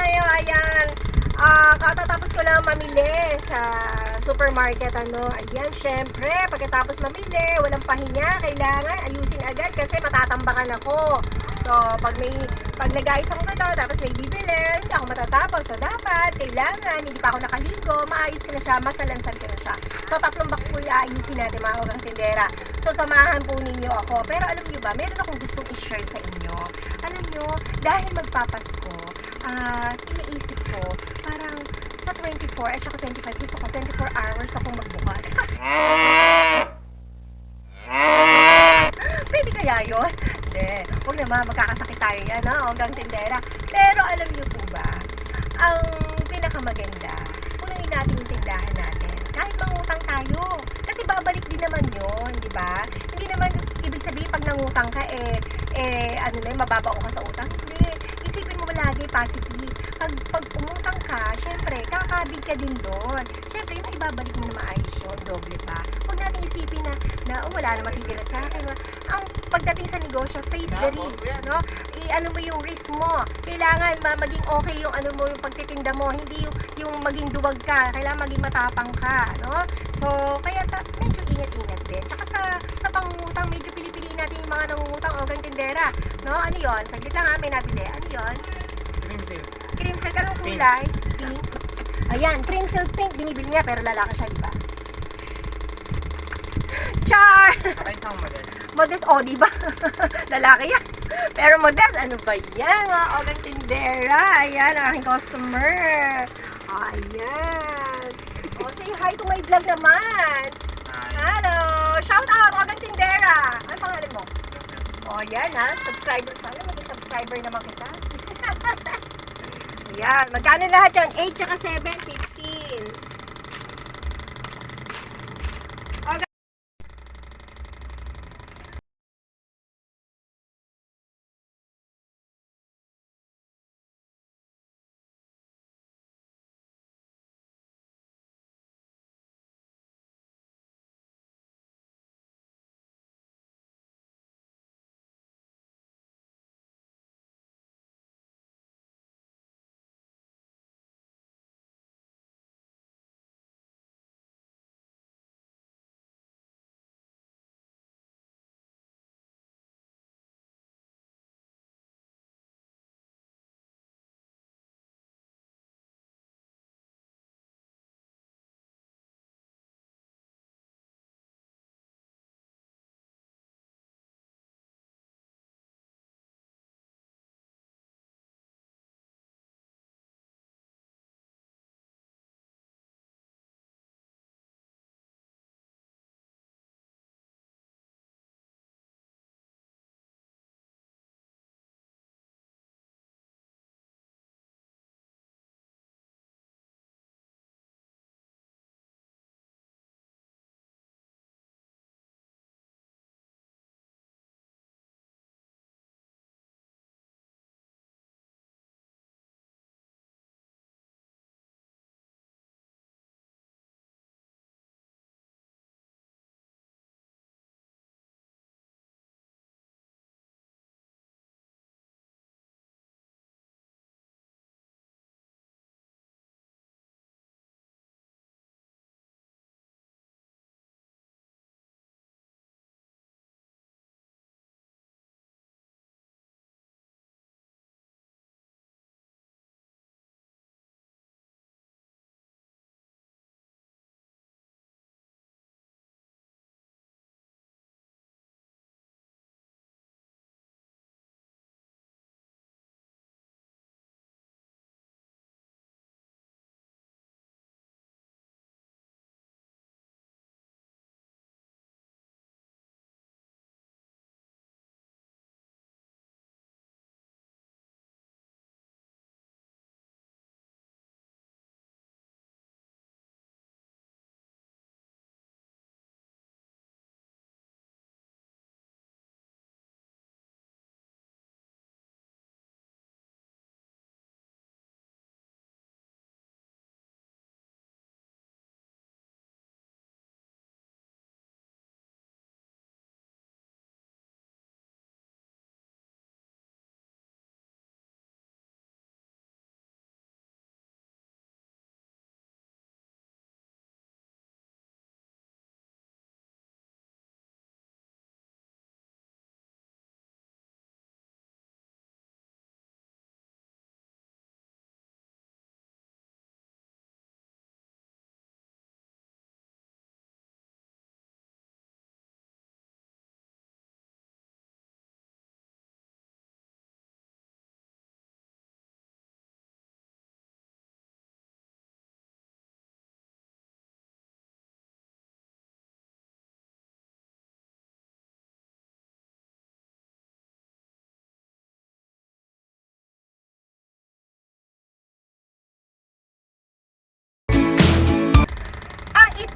tayo, ayan. Ah, katatapos ko lang mamili sa supermarket, ano. Ayan, syempre, pagkatapos mamili, walang pahinga, kailangan ayusin agad kasi matatambakan ako. So, pag may, pag nag-ayos ako nito, tapos may bibili, hindi ako matatapos. So, dapat, kailangan, hindi pa ako nakaligo, maayos ko na siya, masalansan ko na siya. So, tatlong box po yung aayusin natin, mga ugang tindera. So, samahan po ninyo ako. Pero alam niyo ba, meron akong gustong i-share sa inyo. Alam niyo, dahil magpapasko, ah, iniisip ko, parang sa 24 at saka 25, gusto ko 24 hours ako magbukas. Pwede kaya yun? Hindi. Huwag naman, magkakasakit tayo yan, ha? Hanggang tindera. Pero alam niyo po ba, ang pinakamaganda, punuin natin yung tindahan natin. Kahit mangutang tayo. Kasi babalik din naman yun, di ba? Hindi naman, ibig sabihin, pag nangutang ka, eh, eh, ano na yun, mababaong ka sa utang. Isipin mo lagi, positive. Pag, pag umutang ka, syempre, kakabig ka din doon. Syempre, yung ibabalik mo na maayos yun, doble pa. Huwag natin isipin na, na oh, wala na matitira sa akin. Ang pagdating sa negosyo, face the risk, no? I-ano mo yung risk mo. Kailangan ma maging okay yung ano mo, yung pagtitinda mo, hindi yung, yung maging duwag ka. Kailangan maging matapang ka, no? So, kaya ta, medyo ingat-ingat din. Tsaka sa, sa pangungutang, medyo pili-piliin natin yung mga nangungutang o tindera. No? Ano yon? Saglit lang ha, may nabili. Ano yon? Cream silk. Cream silk, anong kulay? Pink. Ayan, cream silk pink, binibili niya pero lalaki siya, di ba? Char! Saka isang model. Modest, oh, di ba? lalaki yan. Pero modest, ano ba yan? Mga ogang tindera. Ayan, ang aking customer. Ayan. Oh, say hi to my vlog naman. Ay, Hello! Shout out, ogang tindera. Ano? Oh, yan ha. Subscriber. Sana maging subscriber naman kita. Ayan. Magkano lahat yan? 8 tsaka 7, 15.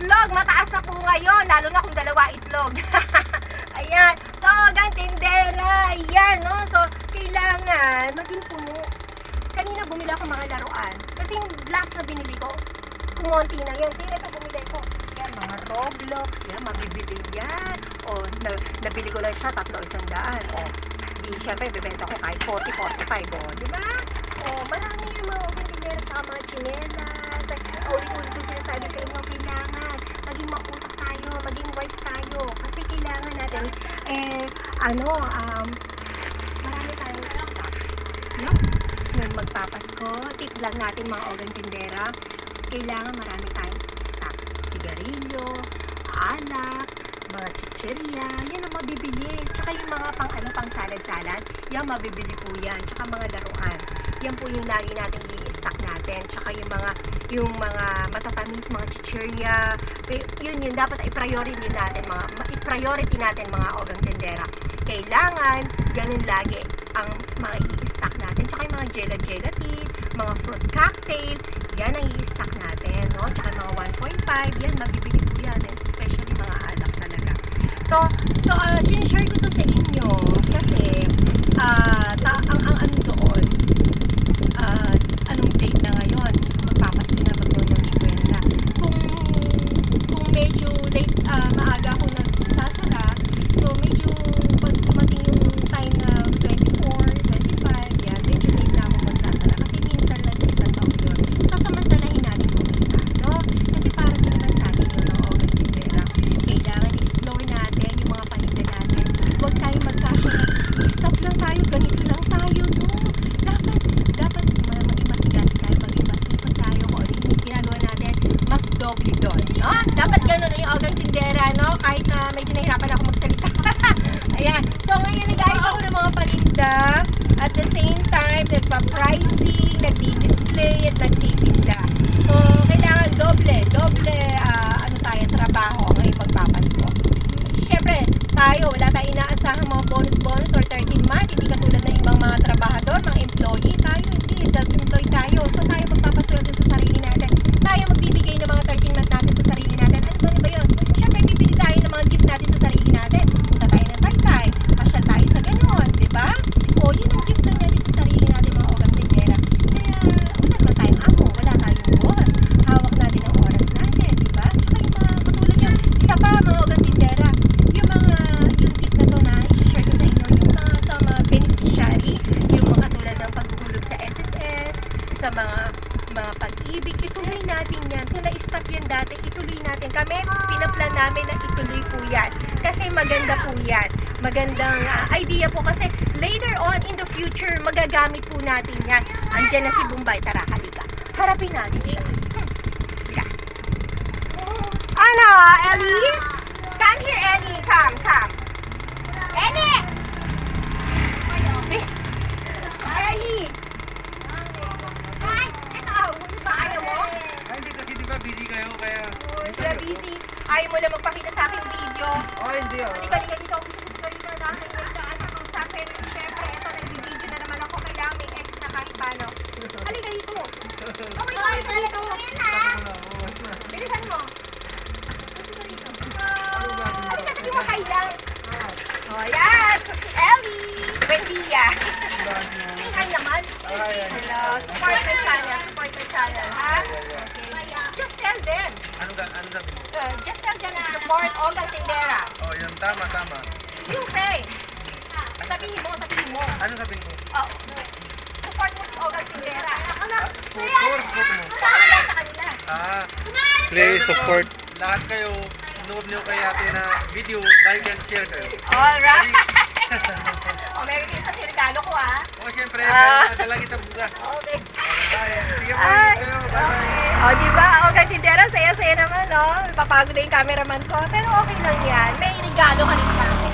Itlog, mataas na po ngayon, lalo na kung dalawa itlog. Ayan. So, hanggang tindera. Ayan, no? So, kailangan maging puno. Kanina bumili ako mga laruan. Kasi yung last na binili ko, kumonti na yun. Kaya ito bumili ko. Yan, mga Roblox. Yan, mabibili yan. O, na, nabili ko lang siya, tatlo isang daan. O, di, syempre, bibenta ko kahit 40, 45. O, di ba? O, marami yung mga open tsaka mga chinelas. Ay, Ulit-ulit ko sinasabi sa inyo, kailangan maging mautak tayo, maging wise tayo. Kasi natin, eh, ano, um, marami tayong stock. No? Nung magpapasko, tip lang natin mga ogang tindera, kailangan marami tayong stock. Sigarilyo, alak, mga chicheria, yan ang mabibili. Tsaka yung mga pang, ano, pang salad-salad, yan mabibili po yan. Tsaka mga laruan. Yan po yung lagi natin i-stock natin. Tsaka yung mga, yung mga matatamis, mga chicheria, pe- yun yun, dapat i-priority natin, mga, i-priority natin mga ogang tindera. Kailangan, ganun lagi ang mga i-stock natin. Tsaka yung mga gela-gelatin, mga fruit cocktail, yan ang i-stock natin. No? Tsaka mga 1.5, yan, mabibili po yan. Especially mga alak talaga. To, so, uh, sinishare ko to sa inyo kasi ah, ta- ang, ang ano doon, ah, anong date na ngayon? Magpapasko na, mag-Noche na. Kung, kung medyo late, ah, maaga ako nagsasara, so medyo pag dumating yung time na 24, 25, yan, medyo late na ako magsasara. Kasi minsan lang sa isang taon yun. So, samantalahin natin kumita, no? Kasi para din naman sa atin yun, no? Ogan Tindera. Kailangan explore natin yung mga paninda natin. Huwag tayong magkasya na, stop lang tayo, ganito lang tayo, no? Dapat, dapat ma- maging masigasig tayo, maging masipag tayo kung ano yung ginagawa natin, mas doble doon, no? Dapat ganun na yung Ogan Tindera, no? Kahit na medyo nahirapan ako magsalita. Ayan. So, ngayon na guys, ako ng mga paninda. At the same time, nagpa-pricing, nagdi-display, at nagtitinda. So, kailangan doble, doble, ah, ano tayo, trabaho ngayong magpapasko. Siyempre, tayo, wala tayong inaasahang mga bonus-bonus or 13 month. Hindi katulad ng ibang mga trabahador, mga employee. Tayo, hindi. Self-employed tayo. So, tayo magpapasweldo sa sarili natin. Tayo magbibigay ng mga 13 month natin sa sarili natin. Ano ba, ano ba yun? Siyempre, bibili tayo ng mga gift natin sa sarili natin. Punta tayo ng taytay. Pasyal tayo sa ganon. Di ba? O, yun ang gift lang natin sa sarili natin, mga ogang tindera. Kaya, wala naman tayong amo. Wala tayong boss. Hawak natin ang oras natin. Di ba? Tsaka yung mga katulad yun. Isa pa, mga ogang tindera. Yung mga, yung tip na to na i-share ko sa inyo, yung mga sa mga beneficiary, yung mga katulad ng paghuhulog sa SSS, sa mga mga pag-ibig, ituloy natin yan. Kung na-stop yan dati, ituloy natin. Kami, pinaplan namin na ituloy po yan. Kasi maganda po yan. Magandang ah, idea po kasi later on in the future, magagamit po natin yan. Andiyan na si Bombay. Tara, halika. Harapin natin siya. Halika. Ano, Ellie? Come here, Ellie. Come, come. Ellie! Ay, ito. Ano ba ayaw mo? Ay, hindi kasi di ba busy kayo kaya... Oh, sila busy. Ayaw mo lang magpakita sa aking video. Oh, hindi oh. Halika, halika dito. Gusto gusto ka dito. Nakakailan ka. Ano kausapin? Siyempre, ito, nag-video na naman ako. Kailangan may extra kahit paano. Halika dito. Oh, wait, halika dito. Bilisan mo. Gusto ka dito. Halika, sabi mo hi lang. Oh, yan. Ellie. Buendia. Say hi naman. Hello. Support my channel. Support my channel, ha? Okay. Just tell them. Ano ga, ano mo? Uh, just tell them to support Olga Tindera. Oh, yun, tama, tama. You say. Sabihin mo, sabihin mo. Ano sabihin mo? Oh, support mo si Olga Tindera. Sponsor, sport mo. Sa kanila, sa kanila. Ah, Please support. lahat kayo, nood niyo kay ate na video, like and share kayo. Alright. oh, Merry Christmas yung regalo ko, ha? Oh, syempre, Ah. uh, dala kita bukas. Okay. Sige po, Ay, okay. O, di ba? Olga Tindera, saya-saya naman, no? Papagod na yung cameraman ko. Pero okay lang yan. May regalo ka rin sa akin.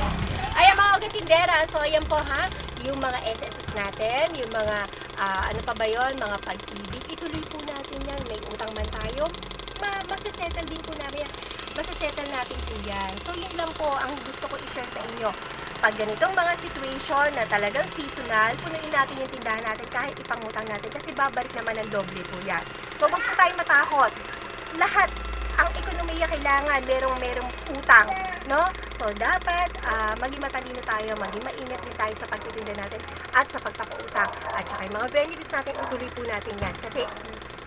Ayan mga Olga Tindera. So, ayan po ha. Yung mga SSS natin, yung mga, ah, ano pa ba yun, mga pag-ibig. Ituloy po natin yan. May utang man tayo. Ma masisettle din po namin yan. Masisettle natin po yan. So, yun lang po ang gusto ko i-share sa inyo. Pag ganitong mga situation na talagang seasonal, punuin natin yung tindahan natin kahit ipangutang natin kasi babalik naman ng doble po yan. So, wag po tayo matakot. Lahat ang ekonomiya kailangan merong merong utang, no? So dapat ah, maging matalino tayo, maging maingat din tayo sa pagtitinda natin at sa pagpapautang. At saka yung mga benefits natin, ituloy po natin yan. Kasi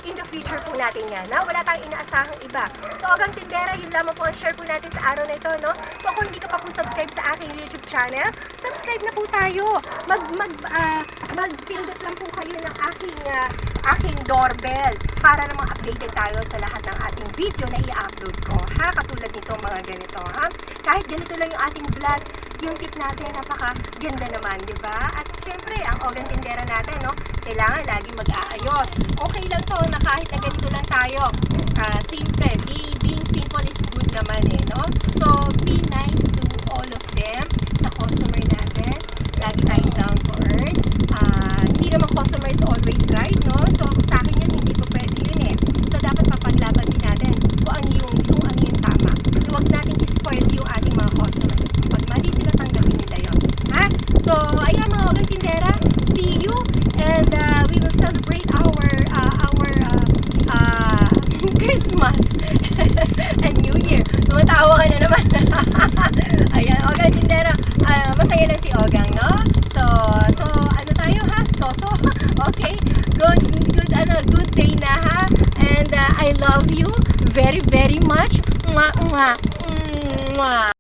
in the future po natin yan, na wala tayong inaasahang iba. So, Ogang Tindera, yun lamang po ang share po natin sa araw na ito, no? So, kung hindi ka pa po subscribe sa aking YouTube channel, subscribe na po tayo. Mag, mag, ah, magpindot lang po kayo ng aking, ah, aking doorbell para namang updated tayo sa lahat ng ating video na i-upload ko, ha? Katulad nito, mga ganito, ha? Kahit ganito lang yung ating vlog, yung tip natin, napaka ganda naman, di ba? At syempre, ang Ogang Tindera natin, no? Kailangan lagi mag-aayos. Okay lang to na kahit na ganito lang tayo. ah, simple. Be, being simple is good naman eh, no? So, be nice to all of them sa customer natin. Lagi tayong down to earth. Ah, hindi naman customer is always right, no? So, sa akin yun, hindi po pwede yun eh. So, dapat mapaglaban din natin kung ano yung, yung ano yung tama. Huwag natin i-spoil yung ating mga customer. Pag mali sila, tanggapin nila yun. Ha? So, ayan mga ogang tindera, see you and uh, we will celebrate our uh, our uh, uh, Christmas and New Year. Tumatawa ka na naman. ayan, ogang tindera, ah, masaya lang si Ogang, no? So, so ano tayo ha? Soso? okay. Good, good, ano, good day na ha? And uh, I love you very, very much. Mwah, mwah, mwah.